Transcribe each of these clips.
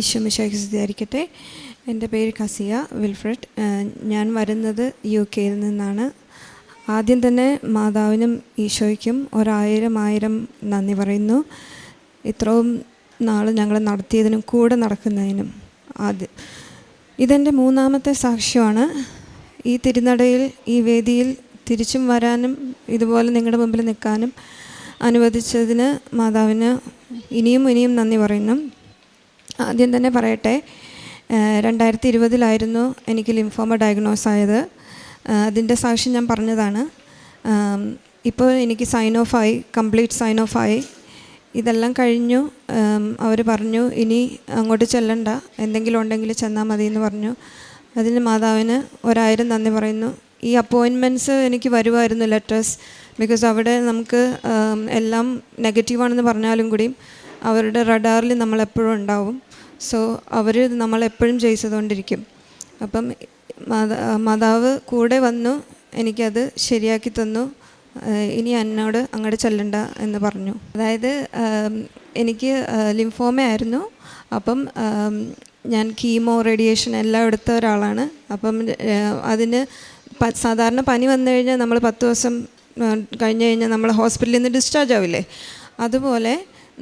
ഈശോമിശോയ്ക്ക് സ്തുതിയായിരിക്കട്ടെ. എന്റെ പേര് കസിയ വിൽഫ്രഡ്. ഞാൻ വരുന്നത് യു കെയിൽ നിന്നാണ്. ആദ്യം തന്നെ മാതാവിനും ഈശോയ്ക്കും ഒരായിരം ആയിരം നന്ദി പറയുന്നു. ഇത്രയും നാൾ ഞങ്ങൾ നടത്തിയതിനും കൂടെ നടക്കുന്നതിനും ആദ്യം ഇതെന്റെ മൂന്നാമത്തെ സാക്ഷ്യമാണ്. ഈ തിരുനടയിൽ ഈ വേദിയിൽ തിരിച്ചും വരാനും ഇതുപോലെ നിങ്ങളുടെ മുമ്പിൽ നിൽക്കാനും അനുവദിച്ചതിന് മാതാവിന് ഇനിയും ഇനിയും നന്ദി പറയുന്നു. ആദ്യം തന്നെ പറയട്ടെ രണ്ടായിരത്തി ഇരുപതിലായിരുന്നു എനിക്ക് ലിംഫോമ ഡയഗ്നോസ് ആയത്. അതിന്റെ സാക്ഷ്യം ഞാൻ പറഞ്ഞതാണ്. ഇപ്പോൾ എനിക്ക് സൈൻ ഓഫ് ആയി കംപ്ലീറ്റ് സൈൻ ഓഫ് ആയി. ഇതെല്ലാം കഴിഞ്ഞു. അവർ പറഞ്ഞു ഇനി അങ്ങോട്ട് ചെല്ലണ്ട. എന്തെങ്കിലും ഉണ്ടെങ്കിൽ ചെന്നാൽ മതി എന്ന് പറഞ്ഞു. അതിന് മാതാവിന് ഒരായിരം നന്ദി പറയുന്നു. ഈ അപ്പോയിൻമെന്റ്സ് എനിക്ക് വരുമായിരുന്നു ലെറ്റേഴ്സ്. ബിക്കോസ് അവിടെ നമുക്ക് എല്ലാം നെഗറ്റീവാണെന്ന് പറഞ്ഞാലും കൂടിയും അവരുടെ റഡാറിൽ നമ്മളെപ്പോഴും ഉണ്ടാവും. സോ അവർ നമ്മളെപ്പോഴും ചെയ്തുകൊണ്ടിരിക്കും അപ്പം മാതാ മാതാവ് കൂടെ വന്നു എനിക്കത് ശരിയാക്കി തന്നു. ഇനി എന്നോട് അങ്ങോട്ട് ചെല്ലണ്ട എന്ന് പറഞ്ഞു. അതായത് എനിക്ക് ലിംഫോമ ആയിരുന്നു. അപ്പം ഞാൻ കീമോ റേഡിയേഷൻ എല്ലാം എടുത്ത ഒരാളാണ്. അപ്പം അതിന് സാധാരണ പനി വന്നു കഴിഞ്ഞാൽ നമ്മൾ പത്ത് ദിവസം കഴിഞ്ഞ് കഴിഞ്ഞാൽ നമ്മൾ ഹോസ്പിറ്റലിൽ നിന്ന് ഡിസ്ചാർജ് ആവില്ലേ? അതുപോലെ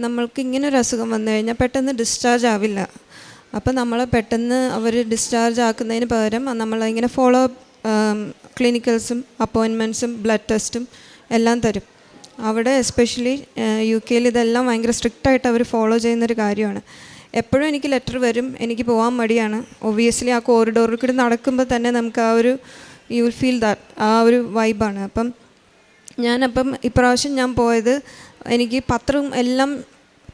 നമ്മൾക്ക് ഇങ്ങനെ ഒരു അസുഖം വന്നു കഴിഞ്ഞാൽ പെട്ടെന്ന് ഡിസ്ചാർജ് ആവില്ല. അപ്പോൾ നമ്മൾ പെട്ടെന്ന് അവർ ഡിസ്ചാർജ് ആക്കുന്നതിന് പകരം നമ്മളിങ്ങനെ ഫോളോ ക്ലിനിക്കൽസും അപ്പോയിൻമെന്റ്സും ബ്ലഡ് ടെസ്റ്റും എല്ലാം തരും. അവിടെ എസ്പെഷ്യലി യു കെയിൽ ഇതെല്ലാം ഭയങ്കര സ്ട്രിക്റ്റായിട്ട് അവർ ഫോളോ ചെയ്യുന്നൊരു കാര്യമാണ്. എപ്പോഴും എനിക്ക് ലെറ്റർ വരും എനിക്ക് പോകാൻ മടിയാണ്. ഒബിയസ്ലി ആ കോറിഡോറിൽ കൂടി നടക്കുമ്പോൾ തന്നെ നമുക്ക് ആ ഒരു യു ഫീൽ ദാറ്റ് ആ ഒരു വൈബാണ് അപ്പം ഞാനപ്പം ഇപ്രാവശ്യം ഞാൻ പോയത് എനിക്ക് പത്രം എല്ലാം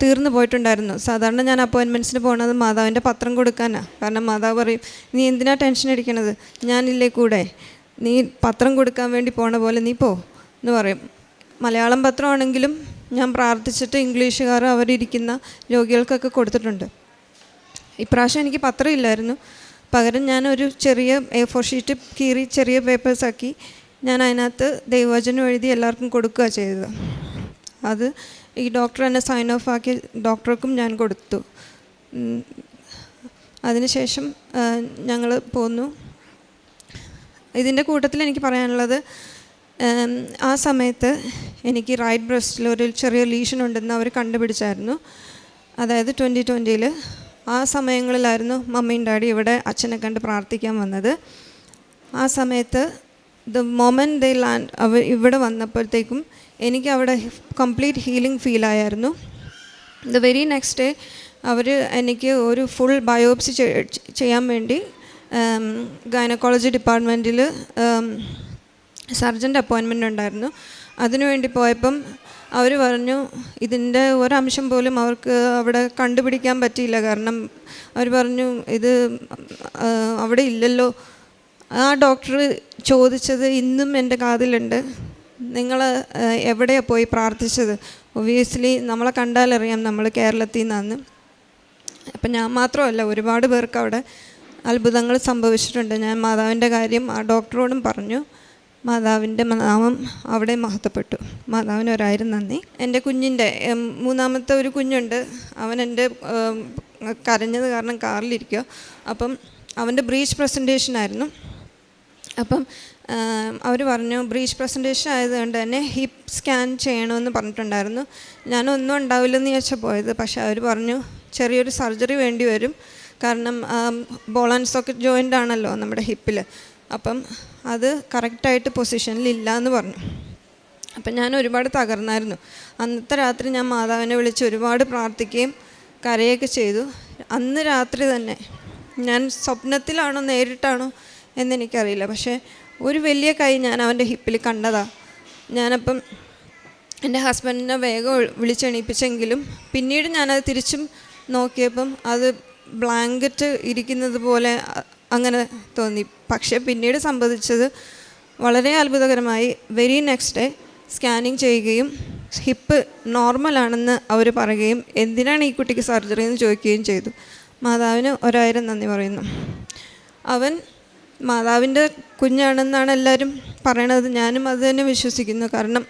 തീർന്നു പോയിട്ടുണ്ടായിരുന്നു. സാധാരണ ഞാൻ അപ്പോയിൻമെന്റ്സിന് പോകുന്നത് മാതാവിന്റെ പത്രം കൊടുക്കാനാണ് കാരണം മാതാവ് പറയും നീ എന്തിനാ ടെൻഷൻ അടിക്കണത്? ഞാനില്ലേ കൂടെ? നീ പത്രം കൊടുക്കാൻ വേണ്ടി പോണ പോലെ നീ പോ. എന്ന് പറയും. മലയാളം പത്രമാണെങ്കിലും ഞാൻ പ്രാർത്ഥിച്ചിട്ട് ഇംഗ്ലീഷുകാർ അവരിരിക്കുന്ന രോഗികൾക്കൊക്കെ കൊടുത്തിട്ടുണ്ട്. ഇപ്രാവശ്യം എനിക്ക് പത്രം ഇല്ലായിരുന്നു. പകരം ഞാനൊരു ചെറിയ എ ഫോർ ഷീറ്റ് കീറി ചെറിയ പേപ്പേഴ്സാക്കി ഞാൻ അതിനകത്ത് ദൈവവചനം എഴുതി എല്ലാവർക്കും കൊടുക്കുക ചെയ്തത്. അത് ഈ ഡോക്ടർ എന്നെ സൈൻ ഓഫ് ആക്കി ഡോക്ടർക്കും ഞാൻ കൊടുത്തു. അതിനുശേഷം ഞങ്ങൾ പോന്നു. ഇതിന്റെ കൂട്ടത്തിൽ എനിക്ക് പറയാനുള്ളത് ആ സമയത്ത് എനിക്ക് റൈറ്റ് ബ്രസ്റ്റിൽ ഒരു ചെറിയ ലീഷൻ ഉണ്ടെന്ന് അവർ കണ്ടുപിടിച്ചായിരുന്നു. അതായത് ട്വന്റി ട്വന്റിയിൽ ആ സമയങ്ങളിലായിരുന്നു മമ്മിയും ഡാഡി ഇവിടെ അച്ഛനെ കണ്ട് പ്രാർത്ഥിക്കാൻ വന്നത്. ആ സമയത്ത് ദ മൊമെന്റ് ദേ ലാൻഡ് അവർ ഇവിടെ വന്നപ്പോഴത്തേക്കും എനിക്ക് അവിടെ കംപ്ലീറ്റ് ഹീലിംഗ് ഫീൽ ആയായിരുന്നു. ദ വെരി നെക്സ്റ്റ് ഡേ അവർ എനിക്ക് ഒരു ഫുൾ ബയോപ്സി ചെയ്യാൻ വേണ്ടി ഗൈനക്കോളജി ഡിപ്പാർട്ട്മെന്റിൽ സർജന്റെ അപ്പോയിൻമെന്റ് ഉണ്ടായിരുന്നു. അതിനുവേണ്ടി പോയപ്പം അവർ പറഞ്ഞു ഇതിന്റെ ഒരംശം പോലും അവർക്ക് അവിടെ കണ്ടുപിടിക്കാൻ പറ്റിയില്ല. കാരണം അവർ പറഞ്ഞു ഇത് അവിടെ ഇല്ലല്ലോ. ആ ഡോക്ടർ ചോദിച്ചത് ഇന്നും എന്റെ കാതിലുണ്ട്. നിങ്ങൾ എവിടെയാണ് പോയി പ്രാർത്ഥിച്ചത്? ഒബിയസ്ലി നമ്മളെ കണ്ടാലറിയാം നമ്മൾ കേരളത്തിൽ നിന്നാണ് അപ്പം ഞാൻ മാത്രമല്ല ഒരുപാട് പേർക്ക് അവിടെ അത്ഭുതങ്ങൾ സംഭവിച്ചിട്ടുണ്ട്. ഞാൻ മാതാവിന്റെ കാര്യം ആ ഡോക്ടറോടും പറഞ്ഞു. മാതാവിന്റെ നാമം അവിടെ മഹത്വപ്പെട്ടു. മാതാവിന് ഒരായിരം നന്ദി. എന്റെ കുഞ്ഞിന്റെ മൂന്നാമത്തെ ഒരു കുഞ്ഞുണ്ട്. അവൻ എന്റെ കരഞ്ഞത് കാരണം കാറിലിരിക്കുക. അപ്പം അവന്റെ ബ്രീച്ച് പ്രസന്റേഷൻ ആയിരുന്നു അപ്പം അവർ പറഞ്ഞു ബ്രീച്ച് പ്രസന്റേഷൻ ആയതുകൊണ്ട് തന്നെ ഹിപ്പ് സ്കാൻ ചെയ്യണമെന്ന് പറഞ്ഞിട്ടുണ്ടായിരുന്നു. ഞാനൊന്നും ഉണ്ടാവില്ലെന്ന് ചോദിച്ചാൽ പോയത്. പക്ഷേ അവർ പറഞ്ഞു ചെറിയൊരു സർജറി വേണ്ടി വരും. കാരണം ബോൾ ആൻഡ് സോക്കറ്റ് ജോയിന്റ് ആണല്ലോ നമ്മുടെ ഹിപ്പിൽ അപ്പം അത് കറക്റ്റായിട്ട് പൊസിഷനിൽ ഇല്ല എന്ന് പറഞ്ഞു. അപ്പം ഞാൻ ഒരുപാട് തകർന്നായിരുന്നു. അന്നത്തെ രാത്രി ഞാൻ മാതാവിനെ വിളിച്ച് ഒരുപാട് പ്രാർത്ഥിക്കുകയും കരയൊക്കെ ചെയ്തു. അന്ന് രാത്രി തന്നെ ഞാൻ സ്വപ്നത്തിലാണോ നേരിട്ടാണോ എന്നെനിക്കറിയില്ല. പക്ഷേ ഒരു വലിയ കൈ ഞാൻ അവന്റെ ഹിപ്പിൽ കണ്ടതാ. ഞാനപ്പം എന്റെ ഹസ്ബൻഡിനെ വേഗം വിളി- വിളിച്ചെണീപ്പിച്ചെങ്കിലും പിന്നീട് ഞാനത് തിരിച്ചും നോക്കിയപ്പം അത് ബ്ലാങ്കറ്റ് ഇരിക്കുന്നത് പോലെ അങ്ങനെ തോന്നി. പക്ഷേ പിന്നീട് സംഭവിച്ചത് വളരെ അത്ഭുതകരമായി. വെരി നെക്സ്റ്റ് ഡേ സ്കാനിങ് ചെയ്യുകയും ഹിപ്പ് നോർമലാണെന്ന് അവർ പറയുകയും എന്തിനാണ് ഈ കുട്ടിക്ക് സർജറി എന്ന് ചോദിക്കുകയും ചെയ്തു. മാതാവിന് ഒരായിരം നന്ദി പറയുന്നു. അവൻ മാതാവിന്റെ കുഞ്ഞാണെന്നാണ് എല്ലാവരും പറയണത്. ഞാനും അത് തന്നെ വിശ്വസിക്കുന്നു. കാരണം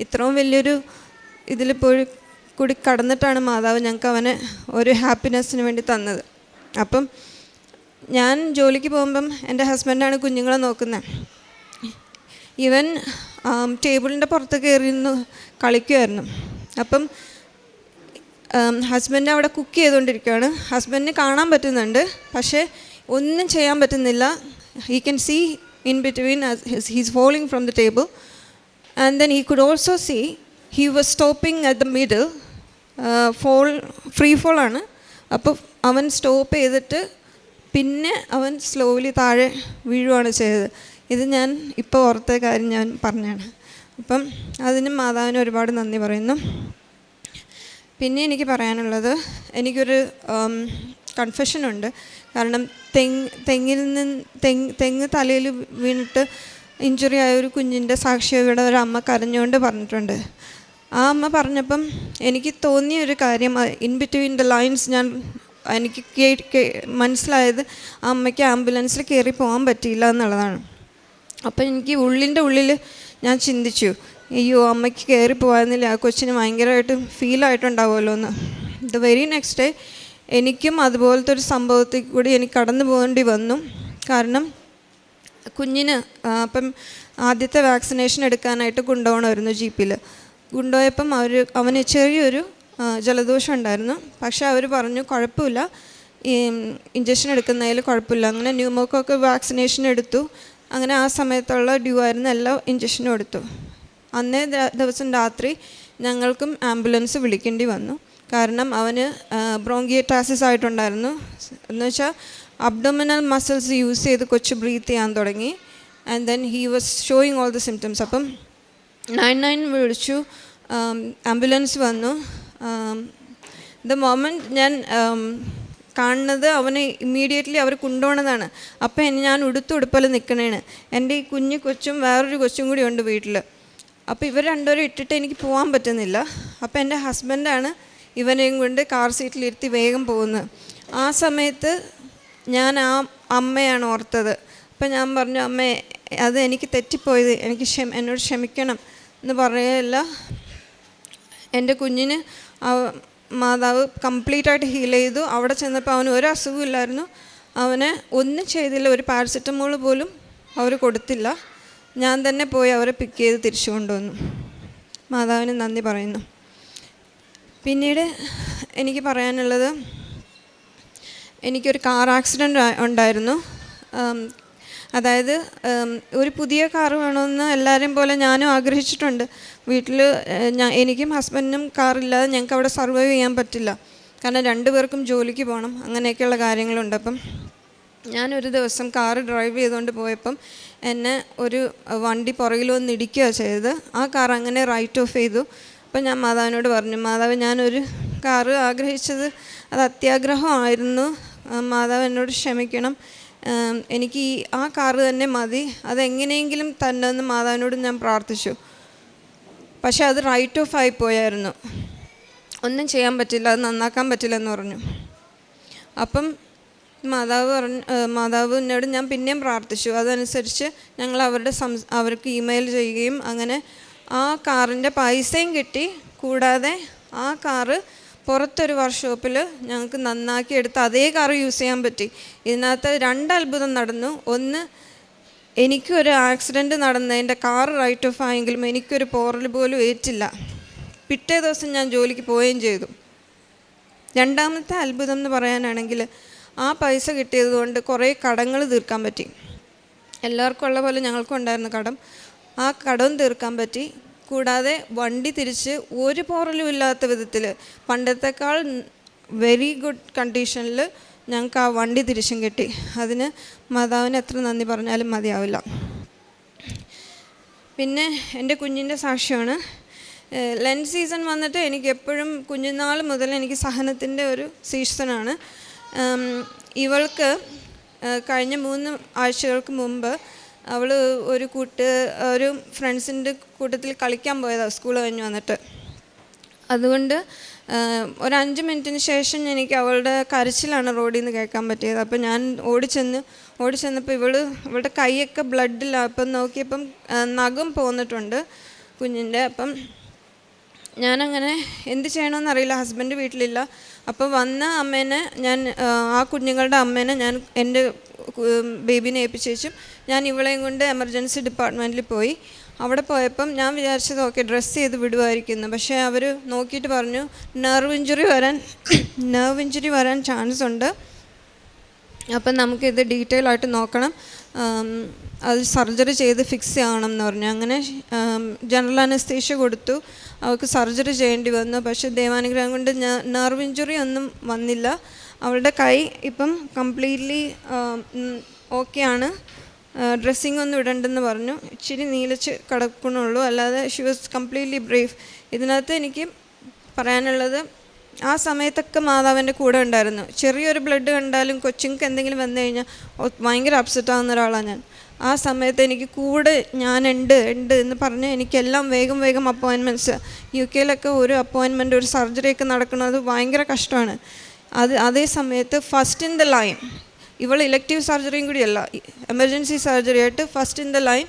ഇത്രയും വലിയൊരു ഇതിൽ പോയി കൂടി കടന്നിട്ടാണ് മാതാവ് ഞങ്ങൾക്ക് അവനെ ഒരു ഹാപ്പിനെസ്സിന് വേണ്ടി തന്നത്. അപ്പം ഞാൻ ജോലിക്ക് പോകുമ്പം എന്റെ ഹസ്ബൻഡാണ് കുഞ്ഞുങ്ങളെ നോക്കുന്നത്. ഇവൻ ടേബിളിന്റെ പുറത്ത് കയറിയിരുന്നു കളിക്കുമായിരുന്നു അപ്പം ഹസ്ബൻഡ് അവിടെ കുക്ക് ചെയ്തുകൊണ്ടിരിക്കുകയാണ്. ഹസ്ബൻഡിന് കാണാൻ പറ്റുന്നുണ്ട്. പക്ഷേ ഒന്നും ചെയ്യാൻ പറ്റുന്നില്ല. He can see in between his falling from the table and then he could also see he was stopping at the middle fall free fall ആണ്. അപ്പോൾ അവൻ സ്റ്റോപ്പ് ചെയ്തിട്ട് പിന്നെ അവൻ സ്ലോലി താഴെ വീഴുവാണ് ചെയ്തത്. ഇത് ഞാൻ ഇപ്പോൾ ഓർത്ത കാര്യം ഞാൻ പറഞ്ഞാണ്. അപ്പം അതിനും മാതാവിന് ഒരുപാട് നന്ദി പറയുന്നു. പിന്നെ എനിക്ക് പറയാനുള്ളത് എനിക്കൊരു കൺഫെഷനുണ്ട് കാരണം തെങ്ങ് തെങ്ങിൽ നിന്ന് തെങ്ങ് തെങ്ങ് തലയിൽ വീണിട്ട് ഇഞ്ചുറി ആയ ഒരു കുഞ്ഞിന്റെ സാക്ഷിയുടെ ഒരു അമ്മ കരഞ്ഞുകൊണ്ട് പറഞ്ഞിട്ടുണ്ട്. ആ അമ്മ പറഞ്ഞപ്പം എനിക്ക് തോന്നിയ ഒരു കാര്യം ഇൻ ബിറ്റ്വീൻ ദ ലൈൻസ് ഞാൻ എനിക്ക് മനസ്സിലായത് ആ അമ്മയ്ക്ക് ആംബുലൻസിൽ കയറി പോകാൻ പറ്റിയില്ല എന്നുള്ളതാണ്. അപ്പം എനിക്ക് ഉള്ളിന്റെ ഉള്ളിൽ ഞാൻ ചിന്തിച്ചു അയ്യോ അമ്മയ്ക്ക് കയറി പോകാനില്ല. ആ കൊച്ചിന് ഭയങ്കരമായിട്ട് ഫീലായിട്ടുണ്ടാവുമല്ലോ എന്ന്. ദ വെരി നെക്സ്റ്റ് ഡേ എനിക്കും അതുപോലത്തെ ഒരു സംഭവത്തിൽ കൂടി എനിക്ക് കടന്നു പോകേണ്ടി വന്നു. കാരണം കുഞ്ഞിന് അപ്പം ആദ്യത്തെ വാക്സിനേഷൻ എടുക്കാനായിട്ട് കൊണ്ടുപോകണമായിരുന്നു ജീപ്പിൽ. കൊണ്ടുപോയപ്പം അവർ അവന് ചെറിയൊരു ജലദോഷം ഉണ്ടായിരുന്നു. പക്ഷേ അവർ പറഞ്ഞു കുഴപ്പമില്ല. ഈ ഇഞ്ചക്ഷൻ എടുക്കുന്നതിൽ കുഴപ്പമില്ല. അങ്ങനെ ന്യൂമോക്കൊക്കെ വാക്സിനേഷൻ എടുത്തു. അങ്ങനെ ആ സമയത്തുള്ള ഡ്യൂ ആയിരുന്ന എല്ലാ ഇഞ്ചക്ഷനും എടുത്തു. അന്നേ ദിവസം രാത്രി ഞങ്ങൾക്കും ആംബുലൻസ് വിളിക്കേണ്ടി വന്നു. കാരണം അവന് ബ്രോങ്കിയറ്റാസിസ് ആയിട്ടുണ്ടായിരുന്നു. എന്ന് വെച്ചാൽ അബ്ഡോമിനൽ മസിൽസ് യൂസ് ചെയ്ത് കൊച്ചു ബ്രീത്ത് ചെയ്യാൻ തുടങ്ങി. And then he was showing all the symptoms അപ്പം നയൻ നയൻ വിളിച്ചു. ആംബുലൻസ് വന്നു. ദ മൊമെന്റ് ഞാൻ കാണുന്നത് അവനെ ഇമ്മീഡിയറ്റ്ലി അവർ കൊണ്ടുപോകണതാണ് അപ്പം ഞാൻ ഉടുത്തുടുപ്പൽ നിൽക്കണേണ് എന്റെ ഈ കുഞ്ഞു കൊച്ചും വേറൊരു കൊച്ചും കൂടി ഉണ്ട് വീട്ടിൽ അപ്പോൾ ഇവർ രണ്ടുപേരും ഇട്ടിട്ട് എനിക്ക് പോകാൻ പറ്റുന്നില്ല. അപ്പോൾ എന്റെ ഹസ്ബൻഡാണ് ഇവനെയും കൊണ്ട് കാർ സീറ്റിലിരുത്തി വേഗം പോകുന്നത് ആ സമയത്ത് ഞാൻ ആ അമ്മയാണ് ഓർത്തത്. അപ്പം ഞാൻ പറഞ്ഞു അമ്മേ അത് എനിക്ക് തെറ്റിപ്പോയത്. എനിക്ക് ക്ഷമ എന്നോട് ക്ഷമിക്കണം. എന്ന് പറയുകയല്ല എന്റെ കുഞ്ഞിന് മാതാവ് കംപ്ലീറ്റ് ആയിട്ട് ഹീൽ ചെയ്തു. അവിടെ ചെന്നപ്പോൾ അവന് ഒരു അസുഖമില്ലായിരുന്നു അവന് ഒന്നും ചെയ്തില്ല. ഒരു പാരസെറ്റമോൾ പോലും അവർ കൊടുത്തില്ല. ഞാൻ തന്നെ പോയി അവരെ പിക്ക് ചെയ്ത് തിരിച്ചു കൊണ്ടുവന്നു. മാതാവിന് നന്ദി പറയുന്നു. പിന്നീട് എനിക്ക് പറയാനുള്ളത് എനിക്കൊരു കാർ ആക്സിഡന്റ് ഉണ്ടായിരുന്നു. അതായത് ഒരു പുതിയ കാർ വേണമെന്ന് എല്ലാവരെയും പോലെ ഞാനും ആഗ്രഹിച്ചിട്ടുണ്ട്. വീട്ടിൽ ഞാൻ എനിക്കും ഹസ്ബൻഡിനും കാറില്ലാതെ ഞങ്ങൾക്ക് അവിടെ സർവൈവ് ചെയ്യാൻ പറ്റില്ല. കാരണം രണ്ടുപേർക്കും ജോലിക്ക് പോകണം അങ്ങനെയൊക്കെയുള്ള കാര്യങ്ങളുണ്ട്. അപ്പം ഞാനൊരു ദിവസം കാർ ഡ്രൈവ് ചെയ്തുകൊണ്ട് പോയപ്പം എന്നെ ഒരു വണ്ടി പുറകിൽ വന്ന് ഇടിക്കുകയാണ് ചെയ്തത്. ആ കാർ അങ്ങനെ റൈറ്റ് ഓഫ് ചെയ്തു. അപ്പം ഞാൻ മാതാവിനോട് പറഞ്ഞു മാതാവ് ഞാനൊരു കാറ് ആഗ്രഹിച്ചത് അത് അത്യാഗ്രഹമായിരുന്നു. മാതാവ് എന്നോട് ക്ഷമിക്കണം. എനിക്ക് ഈ ആ കാറ് തന്നെ മതി. അതെങ്ങനെയെങ്കിലും തന്നെ എന്ന് മാതാവിനോട് ഞാൻ പ്രാർത്ഥിച്ചു. പക്ഷെ അത് റൈറ്റ് ഓഫ് ആയി പോയായിരുന്നു. ഒന്നും ചെയ്യാൻ പറ്റില്ല അത് നന്നാക്കാൻ പറ്റില്ല എന്ന് പറഞ്ഞു. അപ്പം മാതാവ് പറഞ്ഞു എന്നോട് ഞാൻ പിന്നെയും പ്രാർത്ഥിച്ചു. അതനുസരിച്ച് ഞങ്ങൾ അവരുടെ സംസ് അവർക്ക് ഇമെയിൽ ചെയ്യുകയും അങ്ങനെ ആ കാറിന്റെ പൈസയും കിട്ടി. കൂടാതെ ആ കാറ് പുറത്തൊരു വർക്ക്ഷോപ്പിൽ ഞങ്ങൾക്ക് നന്നാക്കി എടുത്ത് അതേ കാറ് യൂസ് ചെയ്യാൻ പറ്റി. ഇതിനകത്ത് രണ്ട് അത്ഭുതം നടന്നു. ഒന്ന് എനിക്കൊരു ആക്സിഡന്റ് നടന്നതിന്റെ കാർ റൈറ്റ് ഓഫ് ആയെങ്കിലും എനിക്കൊരു പോറൽ പോലും ഏറ്റില്ല. പിറ്റേ ദിവസം ഞാൻ ജോലിക്ക് പോവുകയും ചെയ്തു. രണ്ടാമത്തെ അത്ഭുതം എന്ന് പറയാനാണെങ്കിൽ ആ പൈസ കിട്ടിയത് കൊണ്ട് കുറേ കടങ്ങൾ തീർക്കാൻ പറ്റി. എല്ലാവർക്കും ഉള്ള പോലെ ഞങ്ങൾക്കും ഉണ്ടായിരുന്നു കടം. ആ കടവും തീർക്കാൻ പറ്റി. കൂടാതെ വണ്ടി തിരിച്ച് ഒരു പോറലും ഇല്ലാത്ത വിധത്തിൽ പണ്ടത്തെക്കാൾ വെരി ഗുഡ് കണ്ടീഷനിൽ ഞങ്ങൾക്ക് ആ വണ്ടി തിരിച്ചും കിട്ടി. അതിന് മാതാവിന് എത്ര നന്ദി പറഞ്ഞാലും മതിയാവില്ല. പിന്നെ എന്റെ കുഞ്ഞിന്റെ സാക്ഷ്യമാണ്. ലെൻസ് ലെൻ സീസൺ വന്നിട്ട് എനിക്ക് എപ്പോഴും കുഞ്ഞുനാൾ മുതൽ എനിക്ക് സഹനത്തിന്റെ ഒരു സീസണാണ് ഇവൾക്ക് കഴിഞ്ഞ മൂന്ന് ആഴ്ചകൾക്ക് മുമ്പ് അവൾ ഒരു കൂട്ട് ഒരു ഫ്രണ്ട്സിന്റെ കൂട്ടത്തിൽ കളിക്കാൻ പോയതാണ് സ്കൂൾ കഴിഞ്ഞ് വന്നിട്ട്. അതുകൊണ്ട് ഒരു അഞ്ച് മിനിറ്റിന് ശേഷം എനിക്ക് അവളുടെ കരച്ചിലാണ് റോഡിൽ നിന്ന് കേൾക്കാൻ പറ്റിയത്. അപ്പോൾ ഞാൻ ഓടിച്ചെന്ന് ഓടിച്ചെന്നപ്പോൾ ഇവൾ ഇവളുടെ കൈയൊക്കെ ബ്ലഡില്ല അപ്പം നോക്കിയപ്പം നഖം പോന്നിട്ടുണ്ട് കുഞ്ഞിന്റെ അപ്പം ഞാനങ്ങനെ എന്ത് ചെയ്യണമെന്നറിയില്ല ഹസ്ബൻഡ് വീട്ടിലില്ല. അപ്പോൾ വന്ന അമ്മേനെ ഞാൻ ആ കുഞ്ഞുങ്ങളുടെ അമ്മേനെ ഞാൻ എന്റെ ബേബീനെ ശേഷം ഞാൻ ഇവളെയും കൊണ്ട് എമർജൻസി ഡിപ്പാർട്ട്മെന്റിൽ പോയി. അവിടെ പോയപ്പം ഞാൻ വിചാരിച്ചത് ഓക്കെ ഡ്രസ്സ് ചെയ്ത് വിടുമായിരിക്കുന്നു പക്ഷേ അവർ നോക്കിയിട്ട് പറഞ്ഞു നെർവ് ഇഞ്ചുറി വരാൻ നെർവ് ഇഞ്ചുറി വരാൻ ചാൻസ് ഉണ്ട്. അപ്പം നമുക്കിത് ഡീറ്റെയിൽ ആയിട്ട് നോക്കണം. അത് സർജറി ചെയ്ത് ഫിക്സ് ചെയ്യണം എന്ന് പറഞ്ഞു. അങ്ങനെ ജനറൽ അനസ്തേഷ്യ കൊടുത്തു. അവൾക്ക് സർജറി ചെയ്യേണ്ടി വന്നു. പക്ഷേ ദൈവാനുഗ്രഹം കൊണ്ട് നെർവ് ഇഞ്ചുറി ഒന്നും വന്നില്ല. അവളുടെ കൈ ഇപ്പം കംപ്ലീറ്റ്ലി ഓക്കെയാണ് ഡ്രസ്സിംഗ് ഒന്നും ഇടണ്ടെന്ന് പറഞ്ഞു. ഇച്ചിരി നീലച്ച് കിടക്കണുള്ളൂ അല്ലാതെ ഷി വാസ് കംപ്ലീറ്റ്ലി ബ്രേഫ് ഇതിനകത്ത് എനിക്ക് പറയാനുള്ളത് ആ സമയത്തൊക്കെ മാതാവിന്റെ കൂടെ ഉണ്ടായിരുന്നു. ചെറിയൊരു ബ്ലഡ് കണ്ടാലും കൊച്ചുങ്ങൾക്ക് എന്തെങ്കിലും വന്നു കഴിഞ്ഞാൽ ഭയങ്കര അപ്സെറ്റ് ആകുന്ന ഒരാളാണ് ഞാൻ. ആ സമയത്ത് എനിക്ക് കൂടെ ഞാനുണ്ട് ഉണ്ട് എന്ന് പറഞ്ഞ് എനിക്കെല്ലാം വേഗം വേഗം അപ്പോയിൻമെന്റ്സ് യു കെയിലൊക്കെ ഒരു അപ്പോയിൻമെന്റ് ഒരു സർജറിയൊക്കെ നടക്കുന്നത് ഭയങ്കര കഷ്ടമാണ്. അത് അതേ സമയത്ത് ഫസ്റ്റ് ഇൻ ദ ലൈൻ ഇവൾ ഇലക്റ്റീവ് സർജറിയും കൂടിയല്ല എമർജൻസി സർജറി ആയിട്ട് ഫസ്റ്റ് ഇൻ ദ ലൈൻ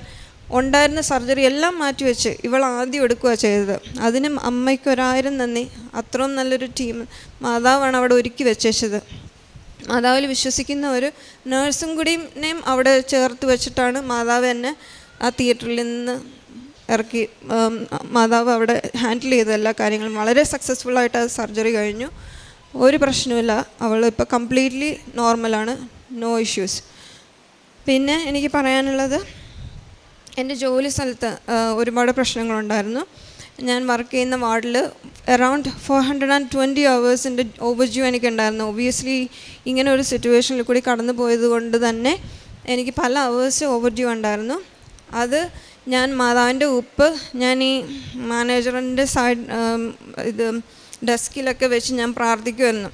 ഉണ്ടായിരുന്ന സർജറി എല്ലാം മാറ്റിവെച്ച് ഇവൾ ആദ്യം എടുക്കുക ചെയ്തത്. അതിനും അമ്മയ്ക്ക് ഒരായിരം നന്ദി. അത്രയും നല്ലൊരു ടീം മാതാവാണ് അവിടെ ഒരുക്കി വെച്ചത് മാതാവിൽ വിശ്വസിക്കുന്ന ഒരു നേഴ്സും കൂടിയും അവിടെ ചേർത്ത് വെച്ചിട്ടാണ് മാതാവ് എന്നെ ആ തിയേറ്ററിൽ നിന്ന് ഇറക്കി മാതാവ് അവിടെ ഹാൻഡിൽ ചെയ്ത എല്ലാ കാര്യങ്ങളും. വളരെ സക്സസ്ഫുൾ ആയിട്ട് അത് സർജറി കഴിഞ്ഞു. ഒരു പ്രശ്നമില്ല അവൾ ഇപ്പോൾ കംപ്ലീറ്റ്ലി നോർമലാണ് നോ ഇഷ്യൂസ് പിന്നെ എനിക്ക് പറയാനുള്ളത് എന്റെ ജോലി സ്ഥലത്ത് ഒരുപാട് പ്രശ്നങ്ങളുണ്ടായിരുന്നു. ഞാൻ വർക്ക് ചെയ്യുന്ന വാർഡിൽ around four hundred and twenty അവേഴ്സിന്റെ overdue എനിക്കുണ്ടായിരുന്നു. ഒബിയസ്ലി ഇങ്ങനെ ഒരു സിറ്റുവേഷനിൽ കൂടി കടന്നു പോയത് കൊണ്ട് തന്നെ എനിക്ക് പല അവേഴ്സ് ഓവർഡ്യൂ ഉണ്ടായിരുന്നു. അത് ഞാൻ മാതാവിന്റെ ഉപ്പ് ഞാൻ ഈ മാനേജറിന്റെ സൈഡ് ഇത് ഡെസ്കിലൊക്കെ വെച്ച് ഞാൻ പ്രാർത്ഥിക്കുമായിരുന്നു.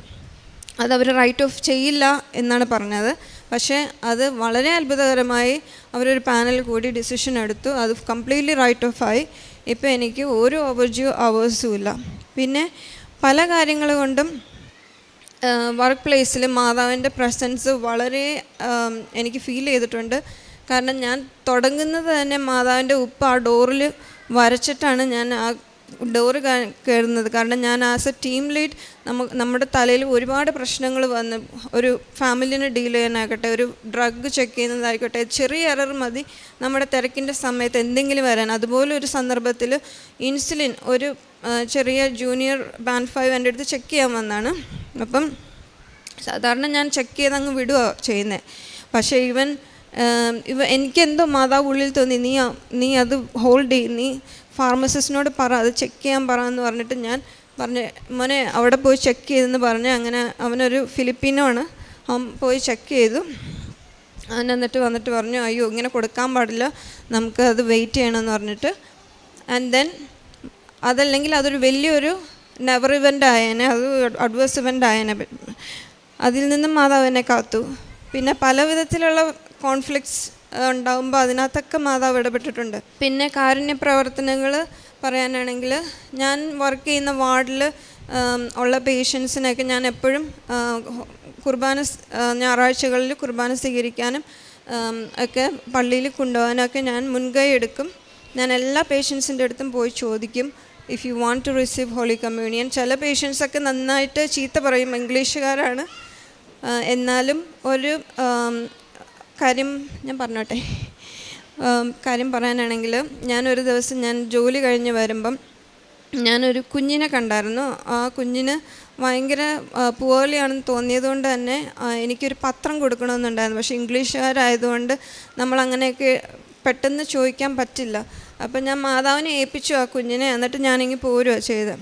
അത് റൈറ്റ് ഓഫ് ചെയ്യില്ല എന്നാണ് പറഞ്ഞത്. പക്ഷേ അത് വളരെ അത്ഭുതകരമായി അവരൊരു പാനൽ കൂടി ഡിസിഷൻ എടുത്തു. അത് കംപ്ലീറ്റ്ലി റൈറ്റ് ഓഫ് ആയി. ഇപ്പോൾ എനിക്ക് ഒരു ഓവർജ്യൂ അവേഴ്സും ഇല്ല. പിന്നെ പല കാര്യങ്ങൾ കൊണ്ടും വർക്ക് പ്ലേസിൽ മാതാവിന്റെ പ്രസൻസ് വളരെ എനിക്ക് ഫീൽ ചെയ്തിട്ടുണ്ട്. കാരണം ഞാൻ തുടങ്ങുന്നത് തന്നെ മാതാവിന്റെ ഉപ്പ് ആ ഡോറിൽ വരച്ചിട്ടാണ് ഞാൻ ആ ഡോറ് കയറുന്നത് കാരണം ഞാൻ ആസ് എ ടീം ലീഡ് നമ്മ നമ്മുടെ തലയിൽ ഒരുപാട് പ്രശ്നങ്ങൾ വന്ന് ഒരു ഫാമിലിനെ ഡീൽ ചെയ്യാനാകട്ടെ ഒരു ഡ്രഗ് ചെക്ക് ചെയ്യുന്നതായിക്കോട്ടെ ചെറിയ എറർ മതി. നമ്മുടെ തിരക്കിന്റെ സമയത്ത് എന്തെങ്കിലും വരാൻ. അതുപോലെ ഒരു സന്ദർഭത്തിൽ ഇൻസുലിൻ ഒരു ചെറിയ ജൂനിയർ ബാൻഡ് ഫൈവ് എന്റെ അടുത്ത് ചെക്ക് ചെയ്യാൻ വന്നാണ്. അപ്പം സാധാരണ ഞാൻ ചെക്ക് ചെയ്ത് അങ്ങ് വിടുക ചെയ്യുന്നത് പക്ഷേ ഇവൻ ആം, ഇവ എനിക്കെന്തോ മാതാവ് ഉള്ളിൽ തോന്നി നീ നീ അത് ഹോൾഡ് ചെയ്യും നീ ഫാർമസിസ്റ്റിനോട് പറ അത് ചെക്ക് ചെയ്യാൻ പറ എന്ന് പറഞ്ഞിട്ട് ഞാൻ പറഞ്ഞ് മോനെ അവിടെ പോയി ചെക്ക് ചെയ്തെന്ന് പറഞ്ഞ് അങ്ങനെ അവനൊരു ഫിലിപ്പീനോ ആണ് അവൻ പോയി ചെക്ക് ചെയ്തു. അവൻ എന്നിട്ട് വന്നിട്ട് പറഞ്ഞു അയ്യോ ഇങ്ങനെ കൊടുക്കാൻ പാടില്ല. നമുക്ക് അത് വെയിറ്റ് ചെയ്യണമെന്ന് പറഞ്ഞിട്ട്. ആൻഡ് ദെൻ അതല്ലെങ്കിൽ അതൊരു വലിയൊരു നെവർ ഇവന്റ് ആയേനെ അത് അഡ്വേഴ്സ് ഇവന്റ് ആയേനെ. അതിൽ നിന്നും മാതാവ് എന്നെ കാത്തു. പിന്നെ പല വിധത്തിലുള്ള കോൺഫ്ലിക്ട്സ് ഉണ്ടാകുമ്പോൾ അതിനകത്തൊക്കെ മാതാവ് ഇടപെട്ടിട്ടുണ്ട്. പിന്നെ കാരുണ്യ പ്രവർത്തനങ്ങൾ പറയാനാണെങ്കിൽ ഞാൻ വർക്ക് ചെയ്യുന്ന വാർഡിൽ ഉള്ള പേഷ്യൻസിനൊക്കെ ഞാൻ എപ്പോഴും കുർബാന ഞായറാഴ്ചകളിൽ കുർബാന സ്വീകരിക്കാനും ഒക്കെ പള്ളിയിൽ കൊണ്ടുപോകാനൊക്കെ ഞാൻ മുൻകൈ എടുക്കും. ഞാൻ എല്ലാ പേഷ്യൻസിന്റെ അടുത്തും പോയി ചോദിക്കും if you want to receive holy communion ചില പേഷ്യൻസൊക്കെ നന്നായിട്ട് ചീത്ത പറയും ഇംഗ്ലീഷുകാരാണ്. എന്നാലും ഒരു കാര്യം ഞാൻ പറഞ്ഞോട്ടെ. കാര്യം പറയാനാണെങ്കിൽ ഞാനൊരു ദിവസം ഞാൻ ജോലി കഴിഞ്ഞ് വരുമ്പം ഞാനൊരു കുഞ്ഞിനെ കണ്ടായിരുന്നു. ആ കുഞ്ഞിന് ഭയങ്കര പുവേർലിയാണെന്ന് തോന്നിയതുകൊണ്ട് തന്നെ എനിക്കൊരു പത്രം കൊടുക്കണമെന്നുണ്ടായിരുന്നു. പക്ഷേ ഇംഗ്ലീഷുകാരായതുകൊണ്ട് നമ്മളങ്ങനെയൊക്കെ പെട്ടെന്ന് ചോദിക്കാൻ പറ്റില്ല. അപ്പം ഞാൻ മാതാവിനെ ഏൽപ്പിച്ചു ആ കുഞ്ഞിനെ. എന്നിട്ട് ഞാനിങ്ങി പോരുക ചെയ്ത്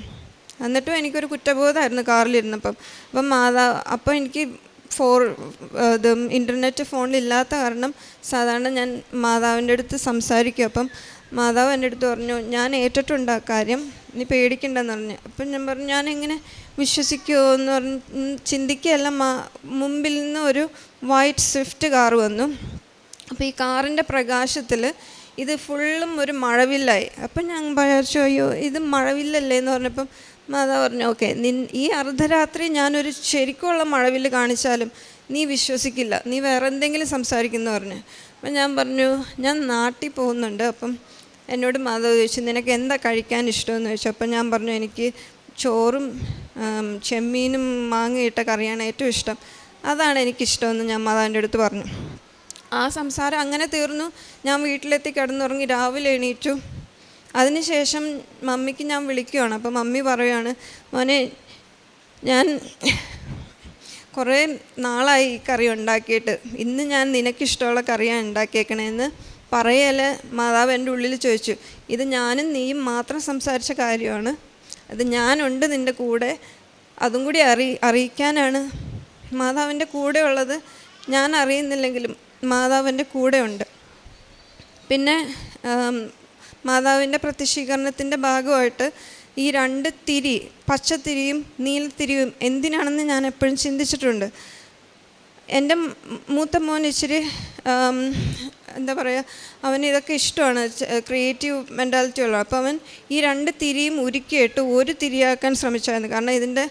എന്നിട്ടും എനിക്കൊരു കുറ്റബോധമായിരുന്നു കാറിലിരുന്നപ്പം. അപ്പം മാതാവ് അപ്പോൾ എനിക്ക് ഫോർ ഇത് ഇന്റർനെറ്റ് ഫോണിലില്ലാത്ത കാരണം സാധാരണ ഞാൻ മാതാവിന്റെ അടുത്ത് സംസാരിക്കും. അപ്പം മാതാവ് എന്റെ അടുത്ത് പറഞ്ഞു ഞാൻ ഏറ്റിട്ടുണ്ട് ആ കാര്യം നീ പേടിക്കണ്ടെന്ന് പറഞ്ഞു. അപ്പം ഞാൻ പറഞ്ഞു ഞാൻ എങ്ങനെ വിശ്വസിക്കുമോ എന്ന് പറഞ്ഞ് ചിന്തിക്കുകയല്ല മാ മുമ്പിൽ നിന്ന് ഒരു വൈറ്റ് സ്വിഫ്റ്റ് കാർ വന്നു. അപ്പോൾ ഈ കാറിന്റെ പ്രകാശത്തിൽ ഇത് ഫുള്ളും ഒരു മഴവില്ലായി. അപ്പം ഞാൻ വിചാരിച്ചു അയ്യോ ഇത് മഴവില്ലല്ലേ? എന്ന് പറഞ്ഞപ്പം മാതാവ് പറഞ്ഞു ഓക്കെ നിൻ ഈ അർദ്ധരാത്രി ഞാനൊരു ശരിക്കുള്ള മഴവിൽ കാണിച്ചാലും നീ വിശ്വസിക്കില്ല. നീ വേറെ എന്തെങ്കിലും സംസാരിക്കുന്നു പറഞ്ഞു. അപ്പം ഞാൻ പറഞ്ഞു ഞാൻ നാട്ടിൽ പോകുന്നുണ്ട്. അപ്പം എന്നോട് മാതാവ് ചോദിച്ചു നിനക്ക് എന്താ കഴിക്കാൻ ഇഷ്ടമെന്ന് ചോദിച്ചു. അപ്പം ഞാൻ പറഞ്ഞു എനിക്ക് ചോറും ചെമ്മീനും മാങ്ങയിട്ട കറിയാണ് ഏറ്റവും ഇഷ്ടം. അതാണ് എനിക്കിഷ്ടമെന്ന് ഞാൻ മാതാവിന്റെ അടുത്ത് പറഞ്ഞു. ആ സംസാരം അങ്ങനെ തീർന്നു. ഞാൻ വീട്ടിലെത്തി കിടന്നുറങ്ങി രാവിലെ എണീറ്റു. അതിനുശേഷം മമ്മിക്ക് ഞാൻ വിളിക്കുകയാണ് അപ്പോൾ മമ്മി പറയുകയാണ് മോനെ ഞാൻ കുറേ നാളായി കറി ഉണ്ടാക്കിയിട്ട്. ഇന്ന് ഞാൻ നിനക്കിഷ്ടമുള്ള കറിയാണ് ഉണ്ടാക്കിയേക്കണേന്ന് പറയൽ മാതാവ് എന്റെ ഉള്ളിൽ ചോദിച്ചു. ഇത് ഞാനും നീയും മാത്രം സംസാരിച്ച കാര്യമാണ്. അത് ഞാനുണ്ട് നിന്റെ കൂടെ. അതും കൂടി അറി അറിയിക്കാനാണ്. മാതാവിന്റെ കൂടെ ഉള്ളത് ഞാൻ അറിയുന്നില്ലെങ്കിലും മാതാവിന്റെ കൂടെ ഉണ്ട്. പിന്നെ മാതാവിന്റെ പ്രത്യക്ഷീകരണത്തിന്റെ ഭാഗമായിട്ട് ഈ രണ്ട് തിരി പച്ചത്തിരിയും നീലത്തിരിയും എന്തിനാണെന്ന് ഞാൻ എപ്പോഴും ചിന്തിച്ചിട്ടുണ്ട്. എന്റെ മൂത്ത മോൻ ഇച്ചിരി എന്താ പറയുക അവന് ഇതൊക്കെ ഇഷ്ടമാണ് ക്രിയേറ്റീവ് മെന്റാലിറ്റി ഉള്ള. അപ്പോൾ അവൻ ഈ രണ്ട് തിരിയും ഉരുക്കിയിട്ട് ഒരു തിരിയാക്കാൻ ശ്രമിച്ചായിരുന്നു. കാരണം ഇതിന്റെ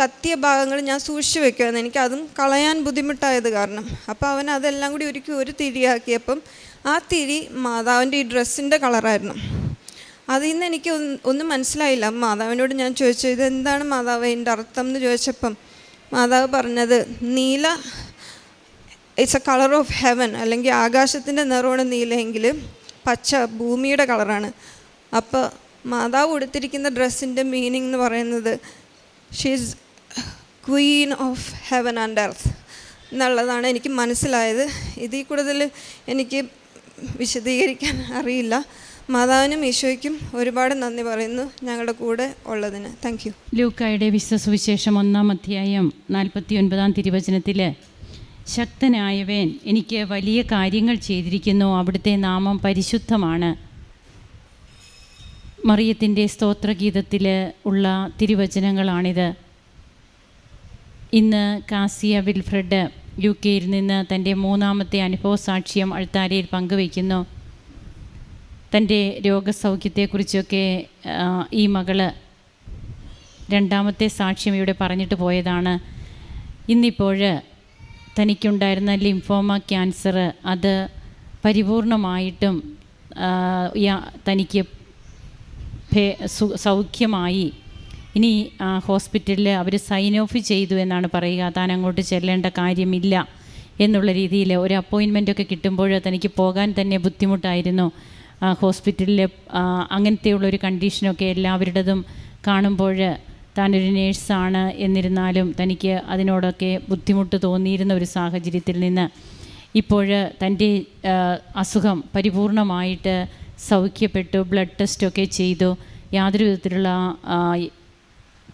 കത്തിയ ഭാഗങ്ങൾ ഞാൻ സൂക്ഷിച്ചു വെക്കുമായിരുന്നു. എനിക്കതും കളയാൻ ബുദ്ധിമുട്ടായത് കാരണം. അപ്പോൾ അവൻ അതെല്ലാം കൂടി ഒരുക്കി ഒരു തിരിയാക്കിയപ്പം ആ തിരി മാതാവിന്റെ ഈ ഡ്രസ്സിന്റെ കളറായിരുന്നു. അതിൽ നിന്ന് എനിക്ക് ഒന്നും മനസ്സിലായില്ല. മാതാവിനോട് ഞാൻ ചോദിച്ചു ഇത് എന്താണ് മാതാവ്? എന്റെ അർത്ഥം എന്ന് ചോദിച്ചപ്പം മാതാവ് പറഞ്ഞത് നീല it's a colour of heaven അല്ലെങ്കിൽ ആകാശത്തിന്റെ നിറമാണ് നീലയെങ്കിൽ പച്ച ഭൂമിയുടെ കളറാണ്. അപ്പോൾ മാതാവ് ഉടുത്തിരിക്കുന്ന ഡ്രസ്സിന്റെ മീനിങ് എന്ന് പറയുന്നത് she's queen of heaven and earth എന്നുള്ളതാണ് എനിക്ക് മനസ്സിലായത്. ഇതിൽ കൂടുതൽ എനിക്ക് വിശദീകരിക്കാൻ അറിയില്ല. മാതാവിനും ഈശോയ്ക്കും ഒരുപാട് നന്ദി പറയുന്നു ഞങ്ങളുടെ കൂടെ ഉള്ളതിന്. താങ്ക് യു ലൂക്കായുടെ വിശ്വസുവിശേഷം ഒന്നാം അധ്യായം നാൽപ്പത്തി ഒൻപതാം തിരുവചനത്തിൽ ശക്തനായവൻ എനിക്ക് വലിയ കാര്യങ്ങൾ ചെയ്തിരിക്കുന്നു അവിടുത്തെ നാമം പരിശുദ്ധമാണ്. മറിയത്തിന്റെ സ്തോത്രഗീതത്തിൽ ഉള്ള തിരുവചനങ്ങളാണിത്. ഇന്ന് കാസിയ വിൽഫ്രഡ് യു കെയിൽ നിന്ന് തന്റെ മൂന്നാമത്തെ അനുഭവ സാക്ഷ്യം അൾത്താരയിൽ പങ്കുവയ്ക്കുന്നു. തന്റെ രോഗസൗഖ്യത്തെക്കുറിച്ചൊക്കെ ഈ മകൾ രണ്ടാമത്തെ സാക്ഷ്യം ഇവിടെ പറഞ്ഞിട്ട് പോയതാണ്. ഇന്നിപ്പോൾ തനിക്കുണ്ടായിരുന്ന ലിംഫോമ ക്യാൻസർ അത് പരിപൂർണമായിട്ടും തനിക്ക് സൗഖ്യമായി ഇനി ഹോസ്പിറ്റലിൽ അവർ സൈൻ ഓഫ് ചെയ്തു എന്നാണ് പറയുക. താൻ അങ്ങോട്ട് ചെല്ലേണ്ട കാര്യമില്ല എന്നുള്ള രീതിയിൽ ഒരു അപ്പോയിൻമെന്റ് ഒക്കെ കിട്ടുമ്പോൾ തനിക്ക് പോകാൻ തന്നെ ബുദ്ധിമുട്ടായിരുന്നു. ഹോസ്പിറ്റലിൽ അങ്ങനത്തെയുള്ളൊരു കണ്ടീഷനൊക്കെ എല്ലാവരുടേതും കാണുമ്പോൾ താനൊരു നേഴ്സാണ് എന്നിരുന്നാലും തനിക്ക് അതിനോടൊക്കെ ബുദ്ധിമുട്ട് തോന്നിയിരുന്ന ഒരു സാഹചര്യത്തിൽ നിന്ന് ഇപ്പോൾ തന്റെ അസുഖം പരിപൂർണമായിട്ട് സൗഖ്യപ്പെട്ടു ബ്ലഡ് ടെസ്റ്റൊക്കെ ചെയ്തു. യാതൊരു വിധത്തിലുള്ള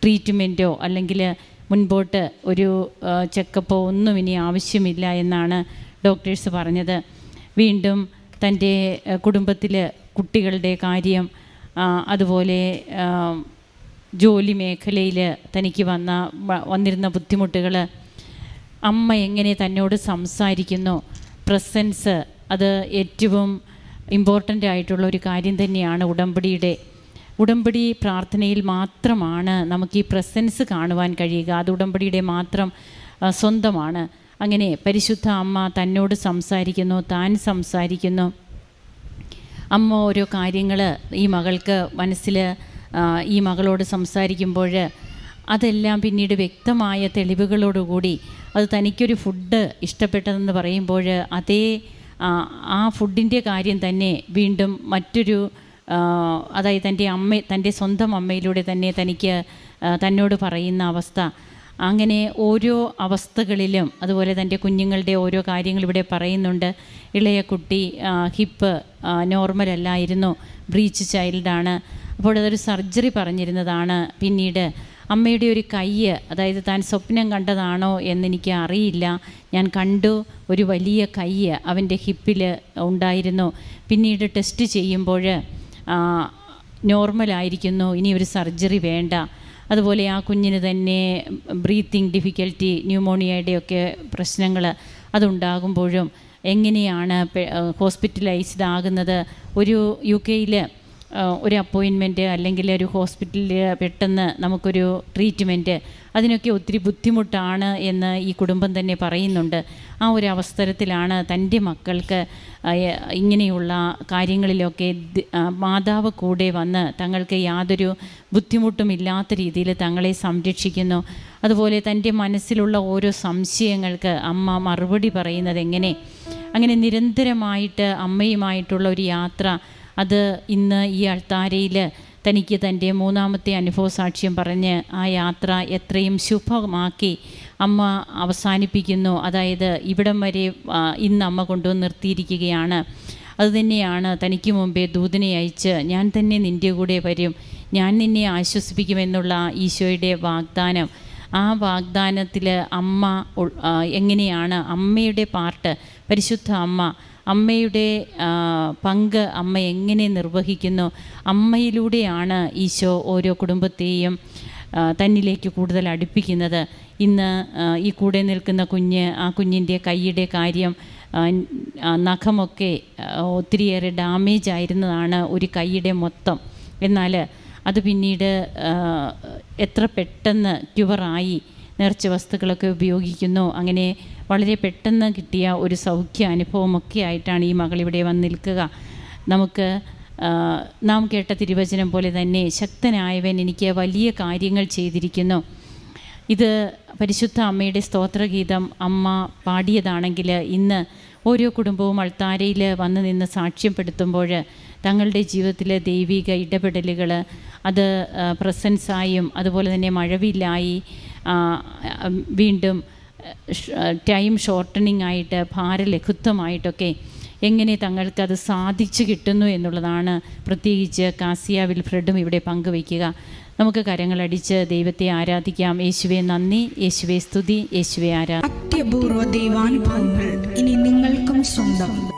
ട്രീറ്റ്മെന്റോ അല്ലെങ്കിൽ മുൻപോട്ട് ഒരു ചെക്കപ്പോ ഒന്നും ഇനി ആവശ്യമില്ല എന്നാണ് ഡോക്ടേഴ്സ് പറഞ്ഞത്. വീണ്ടും തന്റെ കുടുംബത്തിൽ കുട്ടികളുടെ കാര്യം അതുപോലെ ജോലി മേഖലയിൽ തനിക്ക് വന്ന വന്നിരുന്ന ബുദ്ധിമുട്ടുകൾ അമ്മ എങ്ങനെ തന്നോട് സംസാരിക്കുന്നു പ്രസൻസ് അത് ഏറ്റവും ഇമ്പോർട്ടന്റ് ആയിട്ടുള്ള ഒരു കാര്യം തന്നെയാണ് ഉടമ്പടിയുടെ. ഉടമ്പടി പ്രാർത്ഥനയിൽ മാത്രമാണ് നമുക്ക് ഈ പ്രസൻസ് കാണുവാൻ കഴിയുക. അത് ഉടമ്പടിയുടെ മാത്രം സ്വന്തമാണ്. അങ്ങനെ പരിശുദ്ധ അമ്മ തന്നോട് സംസാരിക്കുന്നു താൻ സംസാരിക്കുന്നു. അമ്മ ഓരോ കാര്യങ്ങൾ ഈ മകൾക്ക് മനസ്സിൽ ഈ മകളോട് സംസാരിക്കുമ്പോൾ അതെല്ലാം പിന്നീട് വ്യക്തമായ തെളിവുകളോടുകൂടി അത് തനിക്കൊരു ഫുഡ് ഇഷ്ടപ്പെട്ടതെന്ന് പറയുമ്പോൾ അതേ ആ, ഫുഡിന്റെ കാര്യം തന്നെ വീണ്ടും മറ്റൊരു അതായത് തന്റെ അമ്മ തന്റെ സ്വന്തം അമ്മയിലൂടെ തന്നെ തനിക്ക് തന്നോട് പറയുന്ന അവസ്ഥ. അങ്ങനെ ഓരോ അവസ്ഥകളിലും അതുപോലെ തന്റെ കുഞ്ഞുങ്ങളുടെ ഓരോ കാര്യങ്ങൾ ഇവിടെ പറയുന്നുണ്ട്. ഇളയ കുട്ടി ഹിപ്പ് നോർമൽ അല്ലായിരുന്നു. ബ്രീച്ച് ചൈൽഡാണ് അപ്പോൾ അതൊരു സർജറി പറഞ്ഞിരുന്നതാണ്. പിന്നീട് അമ്മയുടെ ഒരു കൈ അതായത് താൻ സ്വപ്നം കണ്ടതാണോ എന്നെനിക്ക് അറിയില്ല. ഞാൻ കണ്ടു ഒരു വലിയ കൈ അവന്റെ ഹിപ്പിൽ ഉണ്ടായിരുന്നു. പിന്നീട് ടെസ്റ്റ് ചെയ്യുമ്പോൾ നോർമലായിരിക്കുന്നു ഇനി ഒരു സർജറി വേണ്ട. അതുപോലെ ആ കുഞ്ഞിന് തന്നെ ബ്രീത്തിങ് ഡിഫിക്കൽറ്റി ന്യൂമോണിയയുടെയൊക്കെ പ്രശ്നങ്ങൾ അതുണ്ടാകുമ്പോഴും എങ്ങനെയാണ് ഹോസ്പിറ്റലൈസ്ഡ് ആകുന്നത് ഒരു യു കെയിൽ ഒരു അപ്പോയിൻമെന്റ് അല്ലെങ്കിൽ ഒരു ഹോസ്പിറ്റലിൽ പെട്ടെന്ന് നമുക്കൊരു ട്രീറ്റ്മെന്റ് അതിനൊക്കെ ഒത്തിരി ബുദ്ധിമുട്ടാണ് എന്ന് ഈ കുടുംബം തന്നെ പറയുന്നുണ്ട്. ആ ഒരു അവസരത്തിലാണ് തന്റെ മക്കൾക്ക് ഇങ്ങനെയുള്ള കാര്യങ്ങളിലൊക്കെ മാതാവ് കൂടെ വന്ന് തങ്ങൾക്ക് യാതൊരു ബുദ്ധിമുട്ടുമില്ലാത്ത രീതിയിൽ തങ്ങളെ സംരക്ഷിക്കുന്നു. അതുപോലെ തന്റെ മനസ്സിലുള്ള ഓരോ സംശയങ്ങൾക്ക് അമ്മ മറുപടി പറയുന്നത് എങ്ങനെ? അങ്ങനെ നിരന്തരമായിട്ട് അമ്മയുമായിട്ടുള്ള ഒരു യാത്ര അത് ഇന്ന് ഈ അൾത്താരയിൽ തനിക്ക് തന്റെ മൂന്നാമത്തെ അനുഭവ സാക്ഷ്യം പറഞ്ഞ് ആ യാത്ര എത്രയും ശുഭമാക്കി അമ്മ അവസാനിപ്പിക്കുന്നു. അതായത് ഇവിടം വരെ ഇന്ന് അമ്മ കൊണ്ടുവന്ന് നിർത്തിയിരിക്കുകയാണ്. അതുതന്നെയാണ് തനിക്ക് മുമ്പേ ദൂതനെ അയച്ച് ഞാൻ തന്നെ നിന്റെ കൂടെ വരും. ഞാൻ നിന്നെ ആശ്വസിപ്പിക്കുമെന്നുള്ള ഈശോയുടെ വാഗ്ദാനം. ആ വാഗ്ദാനത്തിൽ അമ്മ എങ്ങനെയാണ് അമ്മയുടെ പാർട്ട് പരിശുദ്ധ അമ്മ അമ്മയുടെ പങ്ക് അമ്മ എങ്ങനെ നിർവഹിക്കുന്നു അമ്മയിലൂടെയാണ് ഈശോ ഓരോ കുടുംബത്തെയും തന്നിലേക്ക് കൂടുതൽ അടുപ്പിക്കുന്നത്. ഇന്ന് ഈ കൂടെ നിൽക്കുന്ന കുഞ്ഞ് ആ കുഞ്ഞിന്റെ കൈയുടെ കാര്യം നഖമൊക്കെ ഒത്തിരിയേറെ ഡാമേജ് ആയിരുന്നതാണ് ഒരു കൈയുടെ മൊത്തം. എന്നാൽ അത് പിന്നീട് എത്ര പെട്ടെന്ന് ക്യുവറായി നേർച്ച വസ്തുക്കളൊക്കെ ഉപയോഗിക്കുന്നു. അങ്ങനെ വളരെ പെട്ടെന്ന് കിട്ടിയ ഒരു സൗഖ്യ അനുഭവമൊക്കെ ആയിട്ടാണ് ഈ മകൾ ഇവിടെ വന്ന് നിൽക്കുക. നമുക്ക് നാം കേട്ട തിരുവചനം പോലെ തന്നെ ശക്തനായവൻ എനിക്ക് വലിയ കാര്യങ്ങൾ ചെയ്തിരിക്കുന്നു. ഇത് പരിശുദ്ധ അമ്മയുടെ സ്തോത്രഗീതം അമ്മ പാടിയതാണെങ്കിൽ ഇന്ന് ഓരോ കുടുംബവും അൾത്താരയിൽ വന്ന് നിന്ന് സാക്ഷ്യപ്പെടുത്തുമ്പോൾ തങ്ങളുടെ ജീവിതത്തിലെ ദൈവിക ഇടപെടലുകൾ അത് പ്രസൻസായും അതുപോലെ തന്നെ മഴവില്ലായി വീണ്ടും ടൈം ഷോർട്ടനിങ് ആയിട്ട് ഭാരലഘുത്വമായിട്ടൊക്കെ എങ്ങനെ തങ്ങൾക്കത് സാധിച്ചു കിട്ടുന്നു എന്നുള്ളതാണ് പ്രത്യേകിച്ച് കാസിയ വിൽഫ്രഡും ഇവിടെ പങ്കുവയ്ക്കുക. നമുക്ക് കരങ്ങളടിച്ച് ദൈവത്തെ ആരാധിക്കാം. യേശുവെ നന്ദി. യേശുവെ സ്തുതി. യേശുവെ ആരാധന. അത്യപൂർവ ദൈവാനുഭവങ്ങൾ ഇനി നിങ്ങൾക്കും സ്വന്തം.